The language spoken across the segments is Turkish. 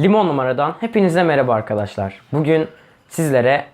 Limon numaradan hepinize merhaba arkadaşlar. Bugün sizlere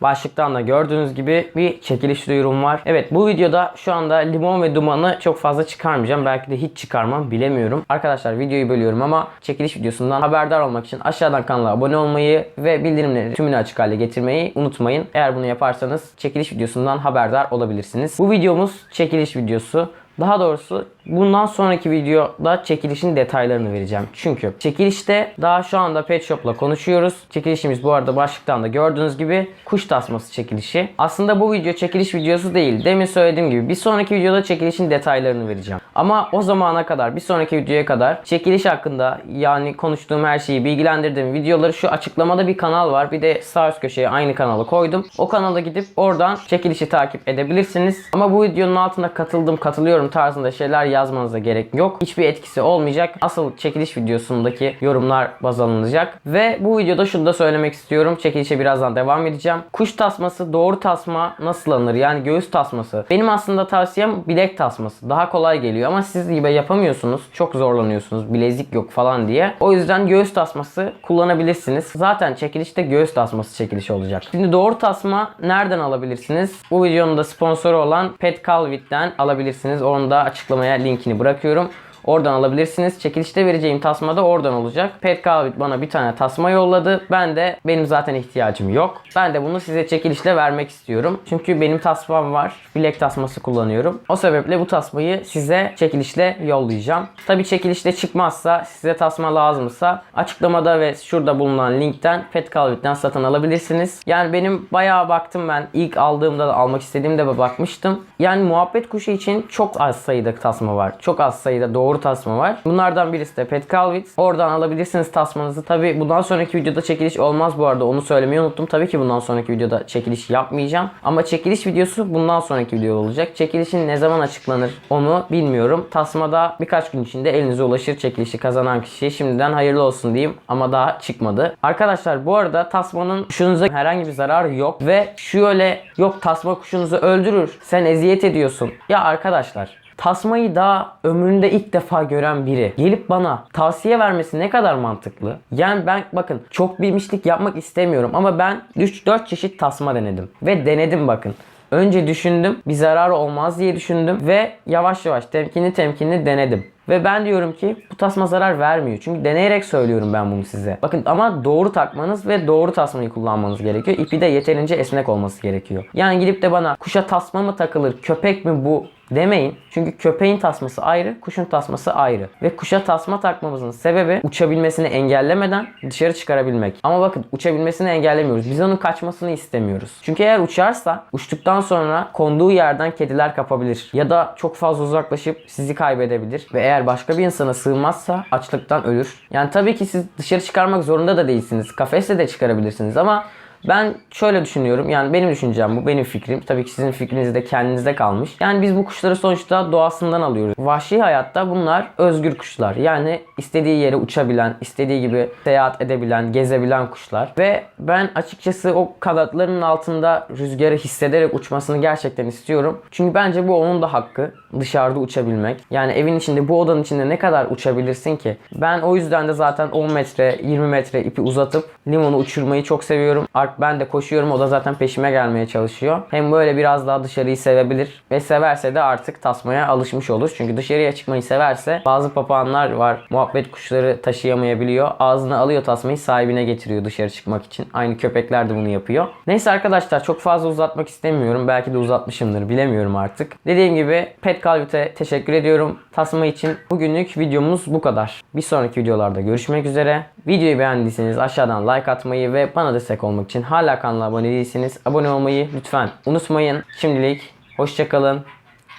başlıktan da gördüğünüz gibi bir çekiliş duyurum var. Evet bu videoda şu anda limon ve dumanı çok fazla çıkarmayacağım. Belki de hiç çıkarmam bilemiyorum. Arkadaşlar videoyu bölüyorum ama çekiliş videosundan haberdar olmak için aşağıdan kanala abone olmayı ve bildirimleri tümünü açık hale getirmeyi unutmayın. Eğer bunu yaparsanız çekiliş videosundan haberdar olabilirsiniz. Bu videomuz çekiliş videosu. Daha doğrusu bundan sonraki videoda çekilişin detaylarını vereceğim. Çünkü çekilişte daha şu anda Pet Shop'la konuşuyoruz. Çekilişimiz bu arada başlıktan da gördüğünüz gibi kuş tasması çekilişi. Aslında bu video çekiliş videosu değil. Demin söylediğim gibi bir sonraki videoda çekilişin detaylarını vereceğim. Ama o zamana kadar bir sonraki videoya kadar çekiliş hakkında yani konuştuğum her şeyi bilgilendirdiğim videoları şu açıklamada bir kanal var. Bir de sağ üst köşeye aynı kanalı koydum. O kanala gidip oradan çekilişi takip edebilirsiniz. Ama bu videonun altında katıldım katılıyorum tarzında şeyler yazmanıza gerek yok. Hiçbir etkisi olmayacak. Asıl çekiliş videosundaki yorumlar baz alınacak. Ve bu videoda şunu da söylemek istiyorum. Çekilişe birazdan devam edeceğim. Kuş tasması doğru tasma nasıl alınır? Yani göğüs tasması. Benim aslında tavsiyem bilek tasması. Daha kolay geliyor ama siz gibi yapamıyorsunuz. Çok zorlanıyorsunuz. Bilezik yok falan diye. O yüzden göğüs tasması kullanabilirsiniz. Zaten çekilişte göğüs tasması çekilişi olacak. Şimdi doğru tasma nereden alabilirsiniz? Bu videonun da sponsoru olan Pet Calvit'ten alabilirsiniz. Onu da açıklamaya linkini bırakıyorum. Oradan alabilirsiniz. Çekilişte vereceğim tasma da oradan olacak. Pet Calvit bana bir tane tasma yolladı. Ben de benim zaten ihtiyacım yok. Ben de bunu size çekilişle vermek istiyorum. Çünkü benim tasmam var. Bilek tasması kullanıyorum. O sebeple bu tasmayı size çekilişle yollayacağım. Tabi çekilişte çıkmazsa size tasma lazımsa açıklamada ve şurada bulunan linkten Pet Calvit'ten satın alabilirsiniz. Yani benim bayağı baktım ben. ilk aldığımda da almak istediğimde bakmıştım. Yani muhabbet kuşu için çok az sayıda tasma var. Çok az sayıda doğru tasma var. Bunlardan birisi de Pet Calvit. Oradan alabilirsiniz tasmanızı. Tabi bundan sonraki videoda çekiliş olmaz bu arada. Onu söylemeyi unuttum. Tabii ki bundan sonraki videoda çekiliş yapmayacağım. Ama çekiliş videosu bundan sonraki video olacak. Çekilişin ne zaman açıklanır onu bilmiyorum. Tasmada birkaç gün içinde elinize ulaşır çekilişi kazanan kişiye. Şimdiden hayırlı olsun diyeyim ama daha çıkmadı. Arkadaşlar bu arada tasmanın kuşunuza herhangi bir zararı yok ve şöyle yok tasma kuşunuzu öldürür. Sen eziyet ediyorsun. Ya arkadaşlar Tasmayı daha ömründe ilk defa gören biri gelip bana tavsiye vermesi ne kadar mantıklı? Yani ben bakın çok bilmişlik yapmak istemiyorum ama ben 3-4 çeşit tasma denedim. Ve denedim bakın. Önce düşündüm bir zararı olmaz diye düşündüm ve yavaş yavaş temkinli temkinli denedim. Ve ben diyorum ki bu tasma zarar vermiyor. Çünkü deneyerek söylüyorum ben bunu size. Bakın ama doğru takmanız ve doğru tasmayı kullanmanız gerekiyor. İpi de yeterince esnek olması gerekiyor. Yani gidip de bana kuşa tasma mı takılır, köpek mi bu demeyin. Çünkü köpeğin tasması ayrı, kuşun tasması ayrı. Ve kuşa tasma takmamızın sebebi uçabilmesini engellemeden dışarı çıkarabilmek. Ama bakın uçabilmesini engellemiyoruz. Biz onun kaçmasını istemiyoruz. Çünkü eğer uçarsa uçtuktan sonra konduğu yerden kediler kapabilir. Ya da çok fazla uzaklaşıp sizi kaybedebilir. Ve eğer başka bir insana sığmazsa açlıktan ölür. Yani tabii ki siz dışarı çıkarmak zorunda da değilsiniz. Kafeste de çıkarabilirsiniz ama ben şöyle düşünüyorum. Yani benim düşüncem bu. Benim fikrim. Tabii ki sizin fikriniz de kendinizde kalmış. Yani biz bu kuşları sonuçta doğasından alıyoruz. Vahşi hayatta bunlar özgür kuşlar. Yani istediği yere uçabilen, istediği gibi seyahat edebilen, gezebilen kuşlar. Ve ben açıkçası o kanatlarının altında rüzgarı hissederek uçmasını gerçekten istiyorum. Çünkü bence bu onun da hakkı. Dışarıda uçabilmek. Yani evin içinde, bu odanın içinde ne kadar uçabilirsin ki? Ben o yüzden de zaten 10 metre, 20 metre ipi uzatıp limonu uçurmayı çok seviyorum. Ark ben de koşuyorum. O da zaten peşime gelmeye çalışıyor. Hem böyle biraz daha dışarıyı sevebilir. Ve severse de artık tasmaya alışmış olur. Çünkü dışarıya çıkmayı severse bazı papağanlar var. Muhabbet kuşları taşıyamayabiliyor. Ağzına alıyor tasmayı sahibine getiriyor dışarı çıkmak için. Aynı köpekler de bunu yapıyor. Neyse arkadaşlar çok fazla uzatmak istemiyorum. Belki de uzatmışımdır bilemiyorum artık. Dediğim gibi Pet Calvit'e teşekkür ediyorum. Tasma için bugünlük videomuz bu kadar. Bir sonraki videolarda görüşmek üzere. Videoyu beğendiyseniz aşağıdan like atmayı ve bana destek olmak için hala kanala abone değilseniz abone olmayı lütfen unutmayın. Şimdilik hoşçakalın.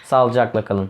Sağlıcakla kalın.